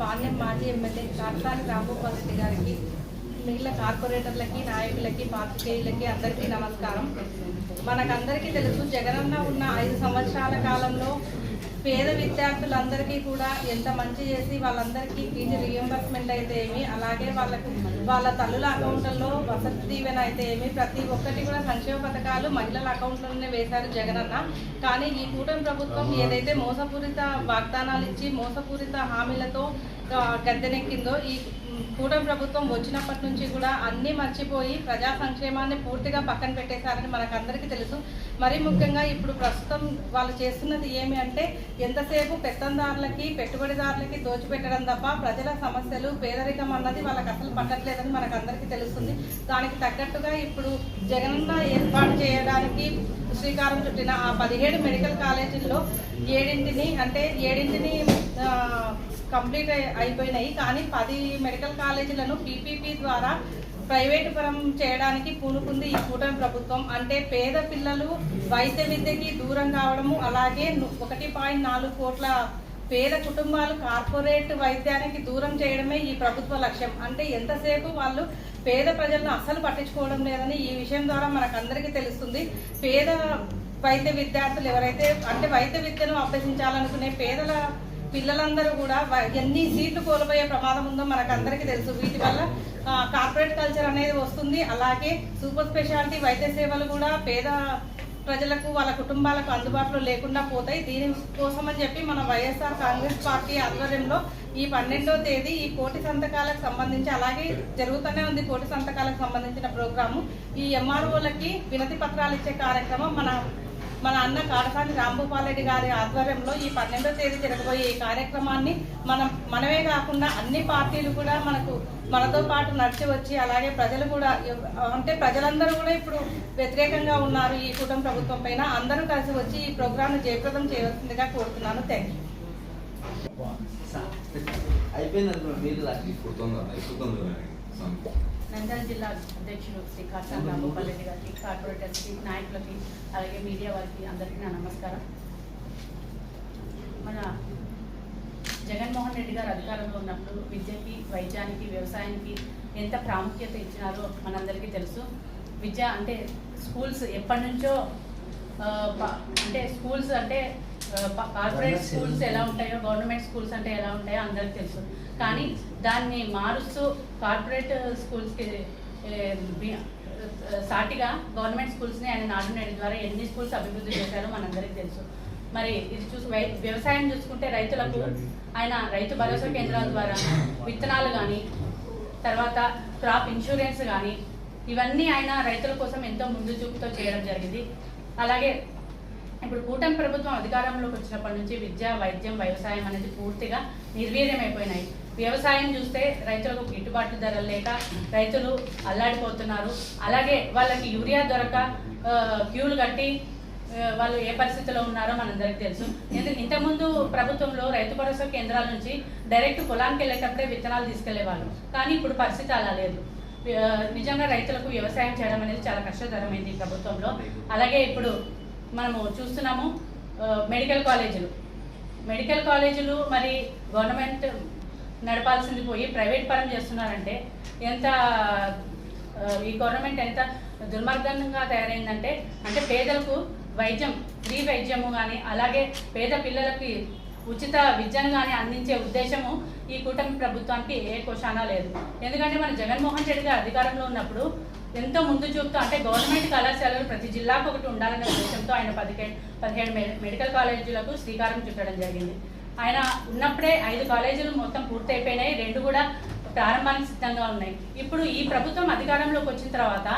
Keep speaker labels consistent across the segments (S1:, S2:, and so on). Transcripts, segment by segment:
S1: పాణ్యం మాజీ ఎమ్మెల్యే కాట్లాని రాంభూపాల్ రెడ్డి గారికి మిగిలిన కార్పొరేటర్లకి నాయకులకి పాత్రికేయులకి అందరికీ నమస్కారం. మనకందరికీ తెలుసు జగనన్న ఉన్న ఐదు సంవత్సరాల కాలంలో పేద విద్యార్థులందరికీ కూడా ఎంత మంచి చేసి వాళ్ళందరికీ ఫీజు రియంబర్స్మెంట్ అయితే ఏమి అలాగే వాళ్ళకు వాళ్ళ తల్లుల అకౌంట్లలో వసతి దీవెన అయితే ఏమి ప్రతి ఒక్కటి కూడా సంక్షేమ పథకాలు మహిళల అకౌంట్లోనే వేశారు జగనన్న కానీ ఈ కూటమి ప్రభుత్వం ఏదైతే మోసపూరిత వాగ్దానాలు ఇచ్చి మోసపూరిత హామీలతో గద్దెనెక్కిందో ఈ కూటమి ప్రభుత్వం వచ్చినప్పటి నుంచి కూడా అన్నీ మర్చిపోయి ప్రజా సంక్షేమాన్ని పూర్తిగా పక్కన పెట్టేశారని మనకందరికీ తెలుసు. మరి ముఖ్యంగా ఇప్పుడు ప్రస్తుతం వాళ్ళు చేస్తున్నది ఏమి అంటే ఎంతసేపు పెత్తందారులకి పెట్టుబడిదారులకి దోచిపెట్టడం తప్ప ప్రజల సమస్యలు పేదరికం అన్నది వాళ్ళకి అసలు పట్టట్లేదని మనకందరికీ తెలుస్తుంది. దానికి తగ్గట్టుగా ఇప్పుడు జగనన్న ఏర్పాటు చేయడానికి శ్రీకారం చుట్టిన ఆ పదిహేడు మెడికల్ కాలేజీల్లో ఏడింటిని అంటే ఏడింటిని కంప్లీట్ అయిపోయినాయి. కానీ పది మెడికల్ కాలేజీలను పీపీపీ ద్వారా ప్రైవేటు పరం చేయడానికి పూనుకుంది ఈ కూటమి ప్రభుత్వం. అంటే పేద పిల్లలు వైద్య విద్యకి దూరం కావడము అలాగే ఒకటి పాయింట్ నాలుగు కోట్ల పేద కుటుంబాలు కార్పొరేట్ వైద్యానికి దూరం చేయడమే ఈ ప్రభుత్వ లక్ష్యం. అంటే ఎంతసేపు వాళ్ళు పేద ప్రజలను అస్సలు పట్టించుకోవడం లేదని ఈ విషయం ద్వారా మనకందరికీ తెలుస్తుంది. పేద వైద్య విద్యార్థులు ఎవరైతే అంటే వైద్య విద్యను అభ్యసించాలనుకునే పేదల పిల్లలందరూ కూడా ఎన్ని సీట్లు కోల్పోయే ప్రమాదం ఉందో మనకు అందరికీ తెలుసు. వీటి వల్ల కార్పొరేట్ కల్చర్ అనేది వస్తుంది. అలాగే సూపర్ స్పెషాలిటీ వైద్య సేవలు కూడా పేద ప్రజలకు వాళ్ళ కుటుంబాలకు అందుబాటులో లేకుండా పోతాయి. దీని కోసం అని చెప్పి మన వైఎస్ఆర్ కాంగ్రెస్ పార్టీ ఆధ్వర్యంలో ఈ పన్నెండో తేదీ ఈ కోటి సంతకాలకు సంబంధించి అలాగే జరుగుతూనే ఉంది కోటి సంతకాలకు సంబంధించిన ప్రోగ్రాము. ఈ ఎంఆర్ఓలకి వినతి పత్రాలు ఇచ్చే కార్యక్రమం మన మన అన్న కాడసాని రాంభూపాలరెడ్డి గారి ఆధ్వర్యంలో ఈ పన్నెండో తేదీ జరగబోయే ఈ కార్యక్రమాన్ని మనం మనమే కాకుండా అన్ని పార్టీలు కూడా మనకు మనతో పాటు నడిచి వచ్చి అలాగే ప్రజలు కూడా అంటే ప్రజలందరూ కూడా ఇప్పుడు వ్యతిరేకంగా ఉన్నారు ఈ కూటమి ప్రభుత్వం పైన. అందరూ కలిసి వచ్చి ఈ ప్రోగ్రామ్ను జయప్రదం చేయవలసిందిగా కోరుతున్నాను. Thank you.
S2: అయిపోయింది అనుకున్నా మీరు లాస్ట్
S3: నంద్యాల జిల్లా అధ్యక్షుడు శ్రీ కాచాం రామగోపాల్ రెడ్డి గారికి కార్పొరేటర్స్కి నాయకులకి అలాగే మీడియా వారికి అందరికీ నా నమస్కారం. మన జగన్మోహన్ రెడ్డి గారు అధికారంలో ఉన్నప్పుడు విద్యకి వైద్యానికి వ్యవసాయానికి ఎంత ప్రాముఖ్యత ఇచ్చినారో మనందరికీ తెలుసు. విద్య అంటే స్కూల్స్ ఎప్పటి నుంచో అంటే స్కూల్స్ అంటే కార్పొరేట్ స్కూల్స్ ఎలా ఉంటాయో గవర్నమెంట్ స్కూల్స్ అంటే ఎలా ఉంటాయో అందరికీ తెలుసు. కానీ దాన్ని మారుస్తూ కార్పొరేట్ స్కూల్స్కి సాటిగా గవర్నమెంట్ స్కూల్స్ని ఆయన నాడు నేడు ద్వారా ఎన్ని స్కూల్స్ అభివృద్ధి చేశారో మనందరికీ తెలుసు. మరి ఇది చూసి వ్యవసాయం చూసుకుంటే రైతులకు ఆయన రైతు భరోసా కేంద్రాల ద్వారా విత్తనాలు కానీ తర్వాత క్రాప్ ఇన్సూరెన్స్ కానీ ఇవన్నీ ఆయన రైతుల కోసం ఎంతో ముందు చూపుతో చేయడం జరిగింది. అలాగే ఇప్పుడు కూటమి ప్రభుత్వం అధికారంలోకి వచ్చినప్పటి నుంచి విద్య వైద్యం వ్యవసాయం అనేది పూర్తిగా నిర్వీర్యమైపోయినాయి. వ్యవసాయం చూస్తే రైతులకు గిట్టుబాటు ధరలు లేక రైతులు అల్లాడిపోతున్నారు. అలాగే వాళ్ళకి యూరియా దొరక క్యూలు కట్టి వాళ్ళు ఏ పరిస్థితిలో ఉన్నారో మనందరికీ తెలుసు. ఎందుకు ఇంతకుముందు ప్రభుత్వంలో రైతు భరోసా కేంద్రాల నుంచి డైరెక్ట్ పొలానికి వెళ్ళేటప్పుడే విత్తనాలు తీసుకెళ్ళేవాళ్ళు. కానీ ఇప్పుడు పరిస్థితి అలా లేదు. నిజంగా రైతులకు వ్యవసాయం చేయడం అనేది చాలా కష్టతరమైంది ఈ ప్రభుత్వంలో. అలాగే ఇప్పుడు మనము చూస్తున్నాము మెడికల్ కాలేజీలు మెడికల్ కాలేజీలు మరి గవర్నమెంట్ నడపాల్సింది పోయి ప్రైవేట్ పరం చేస్తున్నారంటే ఎంత ఈ గవర్నమెంట్ ఎంత దుర్మార్గంగా తయారైందంటే అంటే పేదలకు వైద్యం ఫ్రీ వైద్యము కానీ అలాగే పేద పిల్లలకి ఉచిత విద్యను కానీ అందించే ఉద్దేశము ఈ కూటమి ప్రభుత్వానికి ఏ కోశానా లేదు. ఎందుకంటే మన జగన్మోహన్ రెడ్డి గారు అధికారంలో ఉన్నప్పుడు ఎంతో ముందు చూపుతూ అంటే గవర్నమెంట్ కళాశాలలు ప్రతి జిల్లాకు ఒకటి ఉండాలనే ఉద్దేశంతో ఆయన పదిహేడు పదిహేడు మెడికల్ కాలేజీలకు శ్రీకారం చుట్టడం జరిగింది. ఆయన ఉన్నప్పుడే ఐదు కాలేజీలు మొత్తం పూర్తయిపోయినాయి రెండు కూడా ప్రారంభానికి సిద్ధంగా ఉన్నాయి. ఇప్పుడు ఈ ప్రభుత్వం అధికారంలోకి వచ్చిన తర్వాత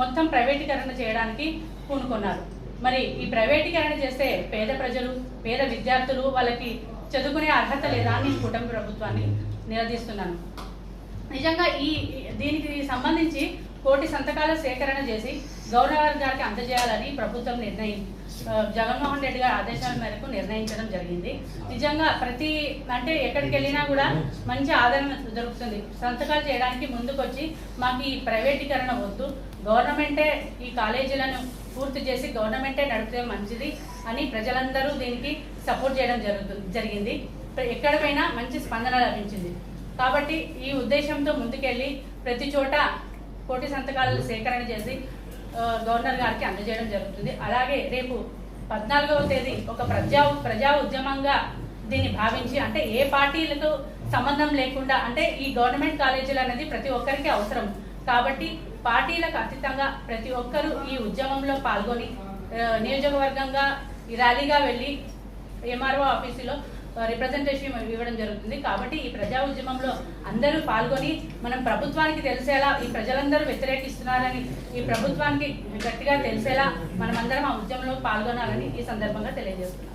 S3: మొత్తం ప్రైవేటీకరణ చేయడానికి పూనుకున్నారు. మరి ఈ ప్రైవేటీకరణ చేస్తే పేద ప్రజలు పేద విద్యార్థులు వాళ్ళకి చదువుకునే అర్హత లేదా అని కుటుంబ ప్రభుత్వాన్ని నిలదీస్తున్నాను. నిజంగా ఈ దీనికి సంబంధించి కోటి సంతకాల సేకరణ చేసి గవర్నర్ గారికి అందజేయాలని ప్రభుత్వం నిర్ణయం జగన్మోహన్ రెడ్డి గారి ఆదేశాల మేరకు నిర్ణయించడం జరిగింది. నిజంగా ప్రతి అంటే ఎక్కడికి వెళ్ళినా కూడా మంచి ఆదరణ దొరుకుతుంది. సంతకాలు చేయడానికి ముందుకొచ్చి మాకు ఈ ప్రైవేటీకరణ వద్దు. గవర్నమెంటే ఈ కాలేజీలను పూర్తి చేసి గవర్నమెంటే నడిపితే మంచిది అని ప్రజలందరూ దీనికి సపోర్ట్ చేయడం జరుగుతుంది జరిగింది. ఎక్కడ మంచి స్పందన లభించింది. కాబట్టి ఈ ఉద్దేశంతో ముందుకెళ్ళి ప్రతి చోట కోటి సంతకాలను సేకరణ చేసి గవర్నర్ గారికి అందజేయడం జరుగుతుంది. అలాగే రేపు పద్నాలుగవ తేదీ ఒక ప్రజా ప్రజా ఉద్యమంగా దీన్ని భావించి అంటే ఏ పార్టీలకు సంబంధం లేకుండా అంటే ఈ గవర్నమెంట్ కాలేజీలు అనేది ప్రతి ఒక్కరికి అవసరం. కాబట్టి పార్టీలకు అతీతంగా ప్రతి ఒక్కరూ ఈ ఉద్యమంలో పాల్గొని నియోజకవర్గంగా ర్యాలీగా వెళ్ళి ఎంఆర్ఓ ఆఫీసులో రిప్రజెంటేషన్ ఇవ్వడం జరుగుతుంది. కాబట్టి ఈ ప్రజా ఉద్యమంలో అందరూ పాల్గొని మనం ప్రభుత్వానికి తెలిసేలా ఈ ప్రజలందరూ వ్యతిరేకిస్తున్నారని ఈ ప్రభుత్వానికి గట్టిగా తెలిసేలా మనమందరం ఆ ఉద్యమంలో పాల్గొనాలని ఈ సందర్భంగా తెలియజేస్తున్నాం.